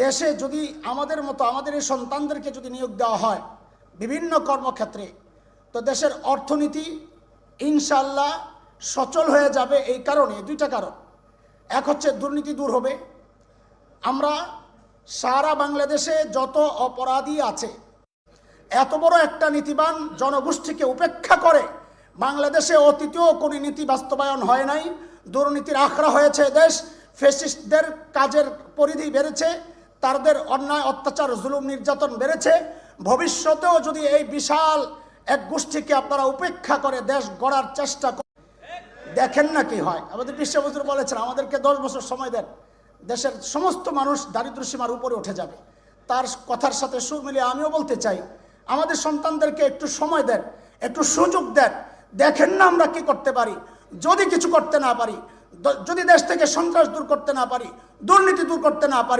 দেশে যদি আমাদের মতো, আমাদের এই সন্তানদেরকে যদি নিয়োগ দেওয়া হয় বিভিন্ন কর্মক্ষেত্রে, তো দেশের অর্থনীতি ইনশাল্লাহ সচল হয়ে যাবে এই কারণে দুইটা কারণ। এক হচ্ছে দুর্নীতি দূর হবে। আমরা সারা বাংলাদেশে যত অপরাধী আছে, এত বড় একটা নীতিবান জনগোষ্ঠীকে উপেক্ষা করে বাংলাদেশে অতীতেও কোনো নীতি বাস্তবায়ন হয় নাই। দুর্নীতির আখড়া হয়েছে দেশ ফেসিস্টদের কাজের পরিধি বেড়েছে। তাদের অন্যায়, অত্যাচার, জুলুম, নির্যাতন বেড়েছে। ভবিষ্যতেও যদি এই বিশাল এক গোষ্ঠীকে আপনারা উপেক্ষা করে দেশ গড়ার চেষ্টা দেখেন না কি হয়। আমাদের বিশ্ববজুর বলেছেন, আমাদেরকে দশ বছর সময় দেন। দেশের সমস্ত মানুষ দারিদ্র সীমার উপরে উঠে যাবে। তার কথার সাথে সুর মিলিয়ে আমিও বলতে চাই, আমাদের সন্তানদেরকে একটু সময় দেন, একটু সুযোগ দেন। দেখেন না আমরা কি করতে পারি। যদি কিছু করতে না পারি যদি দেশ থেকে সন্ত্রাস দূর করতে না পারি, দুর্নীতি দূর করতে না পারি